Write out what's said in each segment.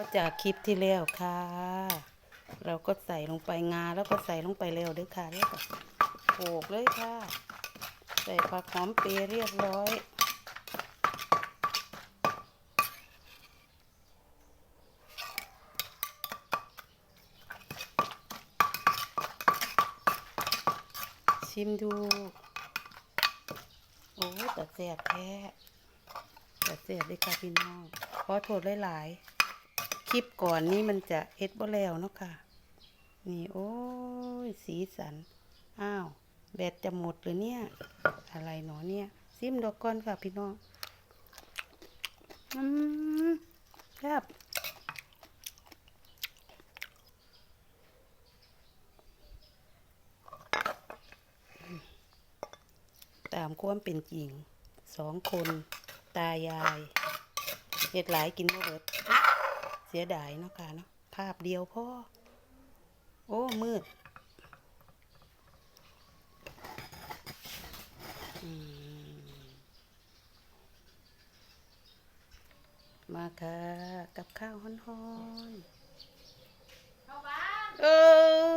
ก็จากคลิปที่แล้วค่ะ เราก็ใส่ลงไปงาแล้วก็ใส่ลงไปแล้วด้วยค่ะแล้วก็โขลกเลยค่ะ ใส่ผักหอมเปรย์เรียบร้อยชิมดู โอ้แต่แสบแท้แต่แสบเลยค่ะพี่น้องขอโทษหลายๆ คลิปก่อนนี้มันจะเอ็ดบ่แล้วเนาะค่ะ นี่โอ้ยสีสัน อ้าว แบตจะหมดหรือเนี่ย อะไรหนอเนี่ย ซิมดอกก่อนค่ะพี่น้อง อืมครับตามความเป็นจริงสองคน ตายายเห็ดหลายกินบ่เบิด เสียดายเนาะค่ะเนาะภาพเดียวพ่อ โอ้ มืดมมาค่ะ กับข้าวฮ้อนๆเออ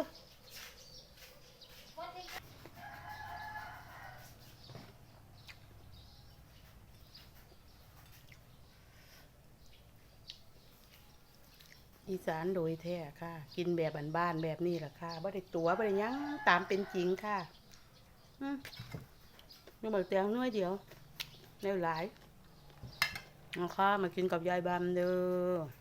อีสานโดยแท้ค่ะ กินแบบบ้านๆแบบนี้แหละค่ะบ่ได้ตัวบ่ได้หยังตามเป็นจริงค่ะอืมนี่บอกแตงน้อยเดียวในหลายเอาค่ะมากินกับยายบามเด้อ